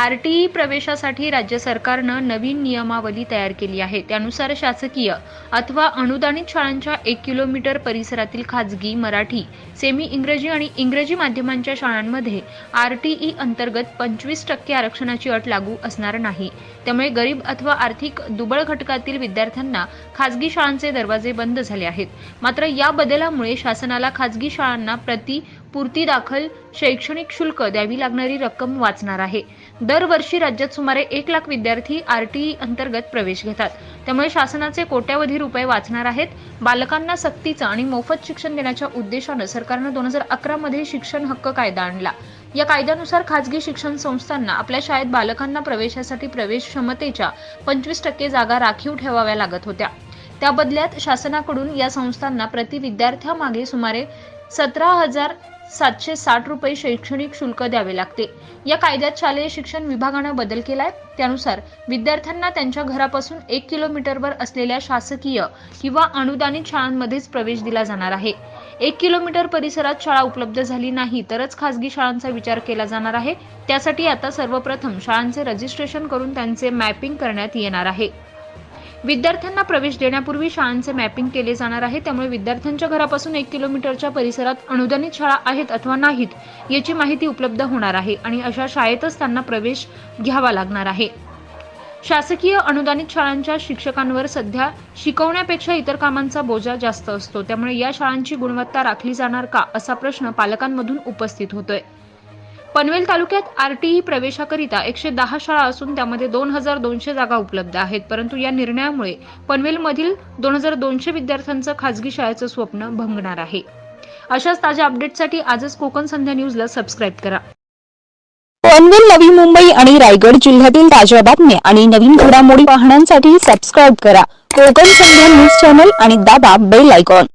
RTE प्रवेशासाठी राज्य सरकारनं नवीन नियमावली तयार केली आहे. त्यानुसार शासकीय अथवा अनुदानित शाळांच्या एक किलोमीटर परिसरातील खाजगी मराठी सेमी इंग्रजी आणि इंग्रजी माध्यमांच्या शाळांमध्ये आरटीई अंतर्गत पंचवीस टक्के आरक्षणाची अट लागू असणार नाही. त्यामुळे गरीब अथवा आर्थिक दुबळ घटकातील विद्यार्थ्यांना खाजगी शाळांचे दरवाजे बंद झाले आहेत. मात्र या बदलामुळे शासनाला खाजगी शाळांना प्रति पूर्ती दाखल शैक्षणिक शुल्क द्यावी लागणारी रक्कम वाचणार आहे. दरवर्षी राज्यात सुमारे एक लाख विद्यार्थी आरटीई अंतर्गत प्रवेश घेतात. त्यामुळे शासनाचे कोट्यावधी रुपये वाचणार आहेत. बालकांना सक्तीचं आणि मोफत शिक्षण देण्याच्या उद्देशानं सरकारनं दोन हजार अकरा मध्ये शिक्षण हक्क कायदा आणला. या कायद्यानुसार खाजगी शिक्षण संस्थांना आपल्या शाळेत बालकांना प्रवेशासाठी प्रवेश क्षमतेच्या पंचवीस टक्के जागा राखीव ठेवाव्या लागत होत्या. त्या बदल्यात शासनाकडून या संस्थांना प्रति विद्यार्थ्यामागे सुमारे सतरा हजार सातशे साठ रुपये शैक्षणिक शुल्क द्यावे लागते. या कायद्यात शालेय शिक्षण विभागानं बदल केलाय. त्यानुसार विद्यार्थ्यांना त्यांच्या घरापासून एक किलोमीटरवर असलेल्या शासकीय किंवा अनुदानित शाळांमध्येच प्रवेश दिला जाणार आहे. एक किलोमीटर परिसरात शाळा उपलब्ध झाली नाही तरच खासगी शाळांचा विचार केला जाणार आहे. त्यासाठी आता सर्वप्रथम शाळांचे रजिस्ट्रेशन करून त्यांचे मॅपिंग करण्यात येणार आहे. विद्यार्थ्यांना प्रवेश देण्यापूर्वी शाळांचे मॅपिंग केले जाणार आहे. त्यामुळे विद्यार्थ्यांच्या घरापासून एक किलोमीटरच्या परिसरात अनुदानित शाळा आहेत अथवा नाहीत याची माहिती उपलब्ध होणार आहे आणि अशा शाळेतच त्यांना प्रवेश घ्यावा लागणार आहे. शासकीय अनुदानित शाळांच्या शिक्षकांवर सध्या शिकवण्यापेक्षा इतर कामांचा बोजा जास्त असतो. त्यामुळे या शाळांची गुणवत्ता राखली जाणार का असा प्रश्न पालकांमधून उपस्थित होतोय. पनवेल तालुक्यात आरटीई प्रवेशाकरिता एकशे दहा शाळा असून त्यामध्ये दोन हजार दोनशे जागा उपलब्ध आहेत. परंतु या निर्णयामुळे पनवेलमधील दोन हजार दोनशे विद्यार्थ्यांचं खाजगी शाळेचं स्वप्न भंगणार आहे. अशाच ताज्या अपडेटसाठी आजच कोकण संध्या न्यूजला सबस्क्राईब करा. पनवेल नवी मुंबई आणि रायगड जिल्ह्यातील ताज्या बातम्या आणि नवीन घडामोडी पाहण्यासाठी सबस्क्राईब करा. कोकण संध्या न्यूज चॅनल आणि दाबा बेल आयकॉन.